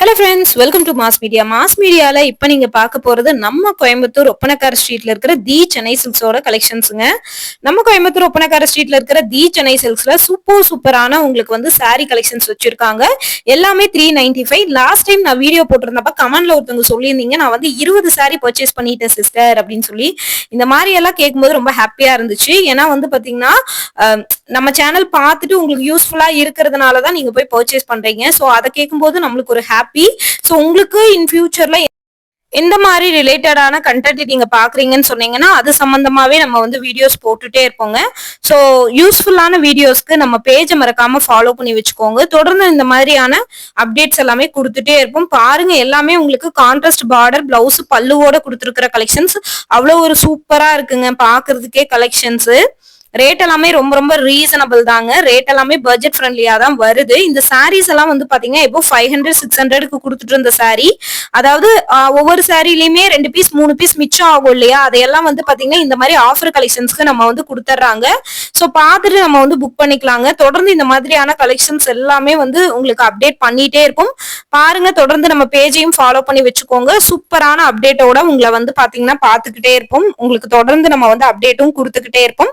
Hello friends welcome to mass media mass மீடியால இப்ப நீங்க பார்க்க போறது நம்ம கோயம்புத்தூர் ஒப்பனக்கார ஸ்ட்ரீட்ல இருக்கிற தி சென்னை சில்க்ஸோட கலெக்ஷன்ஸுங்க நம்ம கோயம்புத்தூர் ஒப்பனக்கார ஸ்ட்ரீட்ல இருக்கிற தி சென்னை சில்க்ஸில் சூப்பர் சூப்பரான உங்களுக்கு வந்து saree கலெக்ஷன்ஸ் வச்சிருக்காங்க. எல்லாமே three ninety five last time நான் வீடியோ போட்டிருந்தப்ப கமெண்ட்ல ஒருத்தவங்க சொல்லியிருந்தீங்க நான் வந்து இருபது saree பர்ச்சேஸ் பண்ணிட்டேன் சிஸ்டர் அப்படின்னு சொல்லி. இந்த மாதிரி எல்லாம் கேட்கும்போது ரொம்ப ஹாப்பியா இருந்துச்சு. ஏன்னா வந்து பாத்தீங்கன்னா நம்ம சேனல் பார்த்துட்டு உங்களுக்கு யூஸ்ஃபுல்லா இருக்கிறதுனால தான் நீங்க போய் பர்ச்சேஸ் பண்றீங்க. ஸோ அதை கேட்கும்போது நம்மளுக்கு ஒரு ஹாப்பி ஸோ உங்களுக்கு இன் ஃபியூச்சர்ல எந்த மாதிரி ரிலேட்டடான கண்டென்ட் நீங்க பாக்குறீங்கன்னு சொன்னீங்கன்னா அது சம்பந்தமாவே நம்ம வந்து வீடியோஸ் போட்டுட்டே இருப்போங்க. ஸோ யூஸ்ஃபுல்லான வீடியோஸ்க்கு நம்ம பேஜை மறக்காம ஃபாலோ பண்ணி வச்சுக்கோங்க. தொடர்ந்து இந்த மாதிரியான அப்டேட்ஸ் எல்லாமே கொடுத்துட்டே இருப்போம். பாருங்க எல்லாமே உங்களுக்கு கான்ட்ராஸ்ட் பார்டர் பிளவுஸ் பல்லுவோட கொடுத்துருக்கிற கலெக்ஷன்ஸ் அவ்வளோ ஒரு சூப்பரா இருக்குங்க. பாக்குறதுக்கே கலெக்ஷன்ஸ் ரேட் எல்லாமே ரொம்ப ரொம்ப ரீசனபிள் தாங்க. ரேட் எல்லாமே பட்ஜெட் ஃப்ரெண்ட்லியா தான் வருது. இந்த சாரீஸ் எல்லாம் வந்து பாத்தீங்கன்னா இப்போ ஃபைவ் ஹண்ட்ரட் சிக்ஸ் ஹண்ட்ரடுக்கு கொடுத்துட்டு இருந்த சாரீ அதாவது ஒவ்வொரு சாரிலையுமே ரெண்டு பீஸ் மூணு பீஸ் மிச்சம் ஆகும் இல்லையா? அதையெல்லாம் வந்து பாத்தீங்கன்னா இந்த மாதிரி ஆஃபர் கலெக்ஷன்ஸ்க்கு நம்ம வந்து கொடுத்துட்றாங்க ஸோ பார்த்துட்டு நம்ம வந்து புக் பண்ணிக்கலாங்க. தொடர்ந்து இந்த மாதிரியான கலெக்ஷன்ஸ் எல்லாமே வந்து உங்களுக்கு அப்டேட் பண்ணிட்டே இருக்கும். பாருங்க தொடர்ந்து நம்ம பேஜையும் ஃபாலோ பண்ணி வச்சுக்கோங்க. சூப்பரான அப்டேட்டோட உங்களை வந்து பாத்தீங்கன்னா பார்த்துக்கிட்டே இருப்போம். உங்களுக்கு தொடர்ந்து நம்ம வந்து அப்டேட்டும் கொடுத்துக்கிட்டே இருப்போம்.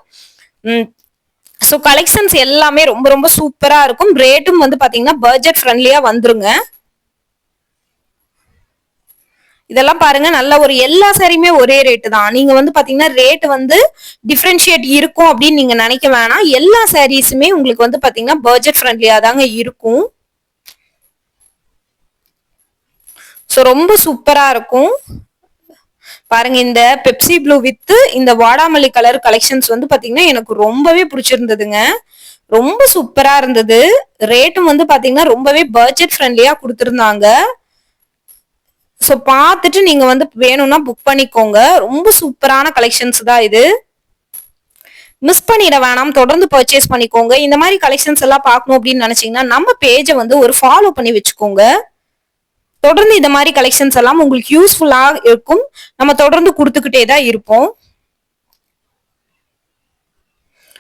ஸோ கலெக்ஷன்ஸ் எல்லாமே ரொம்ப ரொம்ப சூப்பரா இருக்கும். ரேட்டும் வந்து பாத்தீங்கன்னா பட்ஜெட் ஃப்ரெண்ட்லியா வந்துருங்க. இதெல்லாம் பாருங்க நல்ல ஒரு எல்லா சாரியுமே ஒரே ரேட்டு தான். நீங்க வந்து பாத்தீங்கன்னா ரேட் வந்து டிஃப்ரென்ஷியேட் இருக்கும் அப்படின்னு நீங்க நினைக்க வேணாம். எல்லா சாரீஸுமே உங்களுக்கு வந்து பாத்தீங்கன்னா பட்ஜெட் ஃப்ரெண்ட்லியா தாங்க இருக்கும். ஸோ ரொம்ப சூப்பரா இருக்கும். பாருங்க இந்த பெப்சி ப்ளூ வித் இந்த வாடாமல்லி கலர் கலெக்ஷன்ஸ் வந்து பாத்தீங்கன்னா எனக்கு ரொம்பவே பிடிச்சிருந்ததுங்க. ரொம்ப சூப்பரா இருந்தது. ரேட்டும் வந்து பாத்தீங்கன்னா ரொம்பவே பட்ஜெட் ஃப்ரெண்ட்லியா கொடுத்துருந்தாங்க. ஸோ பார்த்துட்டு நீங்க வந்து வேணும்னா புக் பண்ணிக்கோங்க. ரொம்ப சூப்பரான கலெக்ஷன்ஸ் தான் இது. மிஸ் பண்ணிட வேணாம். தொடர்ந்து பர்ச்சேஸ் பண்ணிக்கோங்க. இந்த மாதிரி கலெக்ஷன்ஸ் எல்லாம் பார்க்கணும் அப்படின்னு நினைச்சீங்கன்னா நம்ம பேஜை வந்து ஒரு ஃபாலோ பண்ணி வச்சுக்கோங்க. தொடர்ந்து இந்த மாதிரி கலெக்ஷன்ஸ் எல்லாம் உங்களுக்கு யூஸ்ஃபுல்லா இருக்கும். நம்ம தொடர்ந்து கொடுத்துக்கிட்டே தான் இருப்போம்.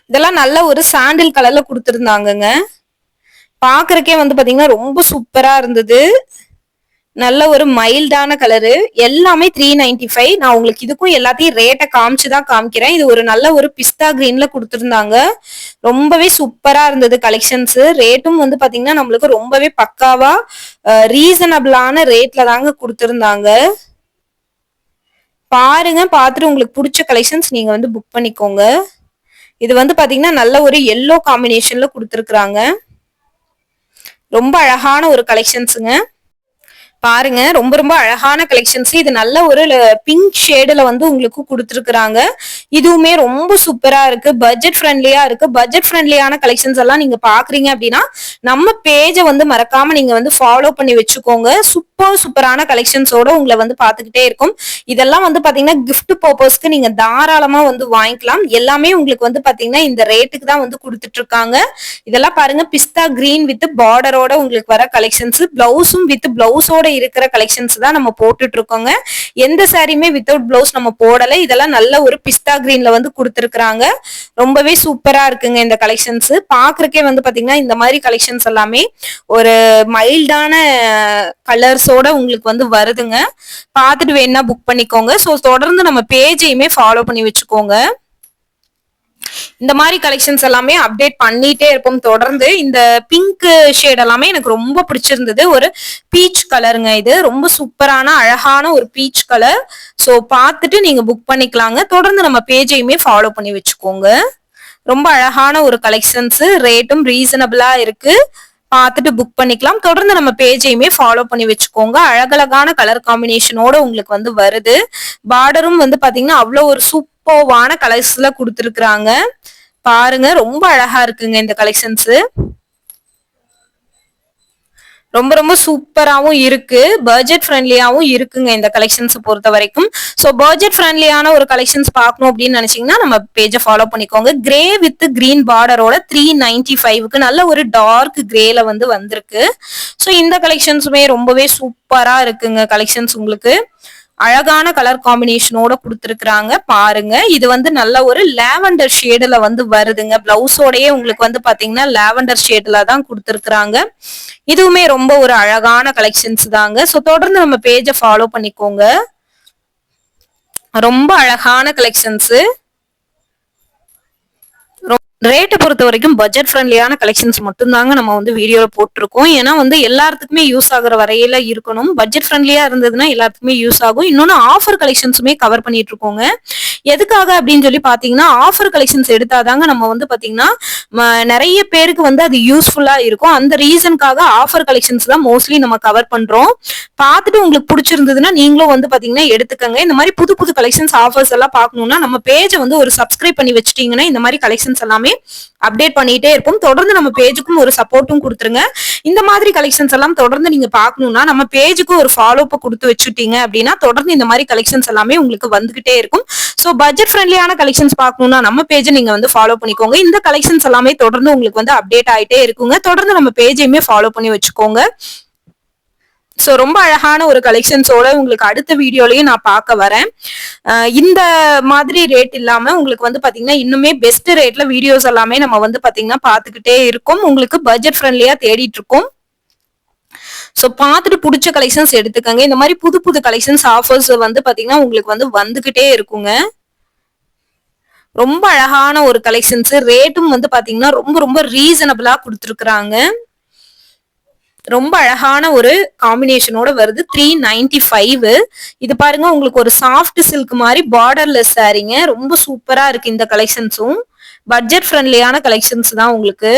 இதெல்லாம் நல்ல ஒரு சாண்டில் கலர்ல கொடுத்துருந்தாங்கங்க. பாக்குறக்கே வந்து பாத்தீங்கன்னா ரொம்ப சூப்பரா இருந்தது. நல்ல ஒரு மைல்டான கலரு எல்லாமே த்ரீ நைன்டி ஃபைவ் நான் உங்களுக்கு இதுக்கும் எல்லாத்தையும் ரேட்டை காமிச்சு தான் காமிக்கிறேன். இது ஒரு நல்ல ஒரு பிஸ்தா கிரீன்ல கொடுத்துருந்தாங்க. ரொம்பவே சூப்பரா இருந்தது கலெக்ஷன்ஸ் ரேட்டும் வந்து பாத்தீங்கன்னா நம்மளுக்கு ரொம்பவே பக்காவா ரீசனபிளான ரேட்ல தாங்க கொடுத்துருந்தாங்க. பாருங்க பார்த்துட்டு உங்களுக்கு பிடிச்ச கலெக்ஷன்ஸ் நீங்க வந்து புக் பண்ணிக்கோங்க. இது வந்து பாத்தீங்கன்னா நல்ல ஒரு எல்லோ காம்பினேஷன்ல கொடுத்துருக்குறாங்க. ரொம்ப அழகான ஒரு கலெக்ஷன்ஸுங்க பாருங்க ரொம்ப ரொம்ப அழகான கலெக்ஷன்ஸ் இது நல்ல ஒரு பிங்க் ஷேடுல வந்து உங்களுக்கு கொடுத்துருக்குறாங்க. இதுவுமே ரொம்ப சூப்பரா இருக்கு. பட்ஜெட் ஃப்ரெண்ட்லியா இருக்கு. பட்ஜெட் ஃப்ரெண்ட்லியான கலெக்ஷன்ஸ் எல்லாம் நீங்க பாக்குறீங்க அப்படின்னா நம்ம பேஜை வந்து மறக்காம நீங்க வந்து ஃபாலோ பண்ணி வச்சுக்கோங்க. சூப்பர் சூப்பரான கலெக்ஷன்ஸோட உங்களை வந்து பாத்துக்கிட்டே இருக்கும். இதெல்லாம் வந்து பாத்தீங்கன்னா கிஃப்ட் பர்பஸ்க்கு நீங்க தாராளமா வந்து வாங்கிக்கலாம். எல்லாமே உங்களுக்கு வந்து பாத்தீங்கன்னா இந்த ரேட்டுக்கு தான் வந்து கொடுத்துட்டு இருக்காங்க இதெல்லாம் பாருங்க பிஸ்தா கிரீன் வித் பார்டரோட உங்களுக்கு வர கலெக்ஷன்ஸ் பிளவுஸும் வித் பிளவுஸோட இருக்கிற கலெக்ஷன்ஸ் தான் நம்ம போட்டுட்டு இருக்கோங்க எந்த சாரியுமே வித்தவுட் பிளவுஸ் நம்ம போடல. இதெல்லாம் நல்ல ஒரு பிஸ்தா கிரீன்ல வந்து கொடுத்துருக்காங்க ரொம்பவே சூப்பரா இருக்குங்க இந்த கலெக்ஷன்ஸ் பாக்குறக்கே வந்து பாத்தீங்கன்னா இந்த மாதிரி கலெக்ஷன்ஸ் எல்லாமே ஒரு மைல்டான கலர்ஸோட உங்களுக்கு வந்து வருதுங்க. பார்த்துட்டு வேணா புக் பண்ணிக்கோங்க. ஸோ தொடர்ந்து நம்ம பேஜையுமே ஃபாலோ பண்ணி வச்சுக்கோங்க. இந்த மாதிரி கலெக்ஷன்ஸ் எல்லாமே அப்டேட் பண்ணிட்டே இருப்போம். தொடர்ந்து இந்த பிங்க் ஷேட் எல்லாமே எனக்கு ரொம்ப பிடிச்சிருந்தது. ஒரு பீச் கலருங்க இது. ரொம்ப சூப்பரான அழகான ஒரு பீச் கலர் ஸோ பார்த்துட்டு நீங்க புக் பண்ணிக்கலாங்க. தொடர்ந்து நம்ம பேஜையுமே ஃபாலோ பண்ணி வச்சுக்கோங்க. ரொம்ப அழகான ஒரு கலெக்ஷன்ஸ் ரேட்டும் ரீசனபிளா இருக்கு. பார்த்துட்டு புக் பண்ணிக்கலாம். தொடர்ந்து நம்ம பேஜையுமே ஃபாலோ பண்ணி வச்சுக்கோங்க. அழகழகான கலர் காம்பினேஷனோட உங்களுக்கு வந்து வருது. பார்டரும் வந்து பாத்தீங்கன்னா அவ்வளோ ஒரு சூப்பர்வான கலர்ஸ்ல கொடுத்துருக்குறாங்க. பாருங்க ரொம்ப அழகா இருக்குங்க இந்த கலெக்ஷன்ஸ் ரொம்ப ரொம்ப சூப்பராகவும் இருக்கு. பட்ஜெட் ஃப்ரெண்ட்லியாகவும் இருக்குங்க இந்த கலெக்ஷன்ஸ் பொறுத்த வரைக்கும். ஸோ பட்ஜெட் ஃப்ரெண்ட்லியான ஒரு கலெக்ஷன்ஸ் பார்க்கணும் அப்படின்னு நினைச்சீங்கன்னா நம்ம பேஜை ஃபாலோ பண்ணிக்கோங்க. கிரே வித் கிரீன் பார்டரோட த்ரீ நைன்டி ஃபைவ்க்கு நல்ல ஒரு டார்க் கிரேல வந்து வந்திருக்கு. ஸோ இந்த கலெக்ஷன்ஸுமே ரொம்பவே சூப்பராக இருக்குங்க கலெக்ஷன்ஸ் உங்களுக்கு. அழகான கலர் காம்பினேஷனோட கொடுத்துருக்குறாங்க. பாருங்க இது வந்து நல்ல ஒரு லேவண்டர் ஷேடுல வந்து வருதுங்க. பிளவுஸோடயே உங்களுக்கு வந்து பாத்தீங்கன்னா லேவண்டர் ஷேடுல தான் கொடுத்துருக்குறாங்க. இதுவுமே ரொம்ப ஒரு அழகான கலெக்ஷன்ஸ் தாங்க. ஸோ தொடர்ந்து நம்ம பேஜை ஃபாலோ பண்ணிக்கோங்க. ரொம்ப அழகான கலெக்ஷன்ஸு ரேட்டை பொறுத்த வரைக்கும் பட்ஜெட் ஃப்ரெண்ட்லியான கலெக்ஷன்ஸ் மட்டும்தாங்க நம்ம வந்து வீடியோவில் போட்டிருக்கோம். ஏன்னா வந்து எல்லாத்துக்குமே யூஸ் ஆகுற வரையில இருக்கணும். பட்ஜெட் ஃப்ரெண்ட்லியா இருந்ததுன்னா எல்லாத்துக்குமே யூஸ் ஆகும். இன்னொன்று ஆஃபர் கலெக்ஷன்ஸுமே கவர் பண்ணிட்டு இருக்கோங்க. எதுக்காக அப்படின்னு சொல்லி பார்த்தீங்கன்னா ஆஃபர் கலெக்ஷன்ஸ் எடுத்தாதாங்க நம்ம வந்து பார்த்தீங்கன்னா நிறைய பேருக்கு வந்து அது யூஸ்ஃபுல்லா இருக்கும். அந்த ரீசனுக்காக ஆஃபர் கலெக்ஷன்ஸ் தான் மோஸ்ட்லி நம்ம கவர் பண்றோம். பார்த்துட்டு உங்களுக்கு பிடிச்சிருந்ததுன்னா நீங்களும் வந்து பார்த்தீங்கன்னா எடுத்துக்கங்க. இந்த மாதிரி புது புது கலெக்ஷன்ஸ் ஆஃபர்ஸ் எல்லாம் பார்க்கணும்னா நம்ம பேஜை வந்து ஒரு சப்ஸ்கிரைப் பண்ணி வச்சுட்டீங்கன்னா இந்த மாதிரி கலெக்ஷன்ஸ் எல்லாமே எல்லாமே அப்டேட் பண்ணிட்டே இருக்கும். தொடர்ந்து நம்ம பேஜுக்கும் ஒரு சப்போர்ட்டும் கொடுத்துருங்க. இந்த மாதிரி கலெக்ஷன்ஸ் எல்லாம் தொடர்ந்து நீங்க பாக்கணும்னா நம்ம பேஜுக்கும் ஒரு ஃபாலோ அப் கொடுத்து வச்சுட்டீங்க அப்படின்னா தொடர்ந்து இந்த மாதிரி கலெக்ஷன்ஸ் எல்லாமே உங்களுக்கு வந்துகிட்டே இருக்கும். ஸோ பட்ஜெட் ஃப்ரெண்ட்லியான கலெக்ஷன்ஸ் பார்க்கணும்னா நம்ம பேஜை நீங்க வந்து ஃபாலோ பண்ணிக்கோங்க. இந்த கலெக்ஷன்ஸ் எல்லாமே தொடர்ந்து உங்களுக்கு வந்து அப்டேட் ஆயிட்டே இருக்குங்க. தொடர்ந்து நம்ம பேஜையுமே ஃபாலோ பண்ணி வச்சுக்கோங்க. ஸோ ரொம்ப அழகான ஒரு கலெக்ஷன்ஸோட உங்களுக்கு அடுத்த வீடியோலையும் நான் பார்க்க வரேன். இந்த மாதிரி ரேட் இல்லாம உங்களுக்கு வந்து பாத்தீங்கன்னா இன்னுமே பெஸ்ட் ரேட்ல வீடியோஸ் எல்லாமே நம்ம வந்து பாத்தீங்கன்னா பார்த்துக்கிட்டே இருக்கும். உங்களுக்கு பட்ஜெட் ஃப்ரெண்ட்லியா தேடிட்டு இருக்கோம். ஸோ பார்த்துட்டு பிடிச்ச கலெக்ஷன்ஸ் எடுத்துக்கங்க. இந்த மாதிரி புது புது கலெக்ஷன்ஸ் ஆஃபர்ஸ் வந்து பாத்தீங்கன்னா உங்களுக்கு வந்து வந்துகிட்டே இருக்குங்க. ரொம்ப அழகான ஒரு கலெக்ஷன்ஸ் ரேட்டும் வந்து பாத்தீங்கன்னா ரொம்ப ரொம்ப ரீசனபிளா கொடுத்துருக்குறாங்க. ரொம்ப அழகான ஒரு காம்பினேஷனோட வருது. த்ரீ நைன்டி ஃபைவ் இது பாருங்க உங்களுக்கு ஒரு சாஃப்ட் சில்க் மாதிரி பார்டர்லெஸ் சாரீங்க ரொம்ப சூப்பரா இருக்கு இந்த கலெக்ஷன்ஸும் பட்ஜெட் ஃப்ரெண்ட்லியான கலெக்ஷன்ஸ் தான் உங்களுக்கு.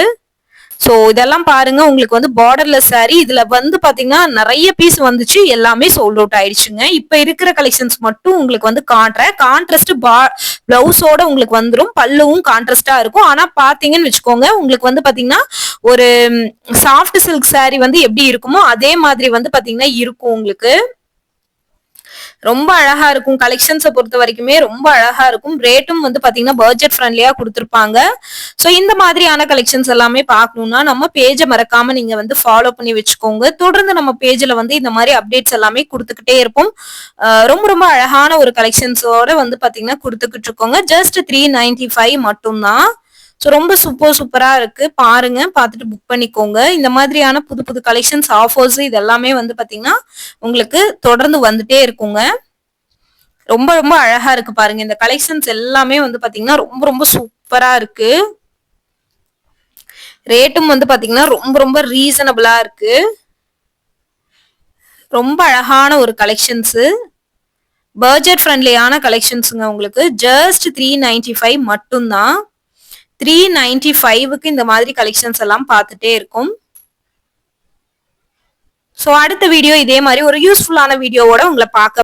ஸோ இதெல்லாம் பாருங்க உங்களுக்கு வந்து பார்டர்ல சாரி இதுல வந்து பாத்தீங்கன்னா நிறைய பீஸ் வந்துச்சு எல்லாமே சோல்ட் அவுட் ஆயிடுச்சுங்க. இப்ப இருக்கிற கலெக்ஷன்ஸ் மட்டும் உங்களுக்கு வந்து காட்டுறேன் கான்ட்ராஸ்ட் பா பிளவுஸோட உங்களுக்கு வந்துடும் பல்லுவும் கான்ட்ராஸ்டா இருக்கும். ஆனா பாத்தீங்கன்னு வச்சுக்கோங்க உங்களுக்கு வந்து பாத்தீங்கன்னா ஒரு சாஃப்ட் சில்க் சாரி வந்து எப்படி இருக்குமோ அதே மாதிரி வந்து பாத்தீங்கன்னா இருக்கும் உங்களுக்கு. ரொம்ப அழகா இருக்கும். கலெக்ஷன்ஸை பொறுத்த வரைக்குமே ரொம்ப அழகா இருக்கும். ரேட்டும் வந்து பாத்தீங்கன்னா பட்ஜெட் ஃப்ரெண்ட்லியா கொடுத்துருப்பாங்க. ஸோ இந்த மாதிரியான கலெக்ஷன்ஸ் எல்லாமே பார்க்கணும்னா நம்ம பேஜை மறக்காம நீங்க வந்து ஃபாலோ பண்ணி வச்சுக்கோங்க. தொடர்ந்து நம்ம பேஜ்ல வந்து இந்த மாதிரி அப்டேட்ஸ் எல்லாமே கொடுத்துக்கிட்டே இருப்போம். ரொம்ப ரொம்ப அழகான ஒரு கலெக்ஷன்ஸோட வந்து பாத்தீங்கன்னா கொடுத்துக்கிட்டு இருக்கோங்க. ஜஸ்ட் த்ரீ நைன்டி ஃபைவ் மட்டும்தான். ஸோ ரொம்ப சூப்பர் சூப்பராக இருக்குது பாருங்க பார்த்துட்டு புக் பண்ணிக்கோங்க. இந்த மாதிரியான புது புது கலெக்ஷன்ஸ் ஆஃபர்ஸ் இது எல்லாமே வந்து பார்த்தீங்கன்னா உங்களுக்கு தொடர்ந்து வந்துட்டே இருக்குங்க. ரொம்ப ரொம்ப அழகாக இருக்குது பாருங்க. இந்த கலெக்ஷன்ஸ் எல்லாமே வந்து பார்த்தீங்கன்னா ரொம்ப ரொம்ப சூப்பராக இருக்குது ரேட்டும் வந்து பார்த்தீங்கன்னா ரொம்ப ரொம்ப ரீசனபிளாக இருக்குது ரொம்ப அழகான ஒரு கலெக்ஷன்ஸு பட்ஜெட் ஃப்ரெண்ட்லியான கலெக்ஷன்ஸுங்க உங்களுக்கு. ஜஸ்ட் த்ரீ நைன்டி ஃபைவ் மட்டும்தான். த்ரீ நைன்டி ஃபைவுக்கு இந்த மாதிரி கலெக்ஷன்ஸ் எல்லாம் பார்த்துட்டே இருக்கும். ஸோ அடுத்த வீடியோ இதே மாதிரி ஒரு யூஸ்ஃபுல்லான வீடியோவோட உங்களை பார்க்க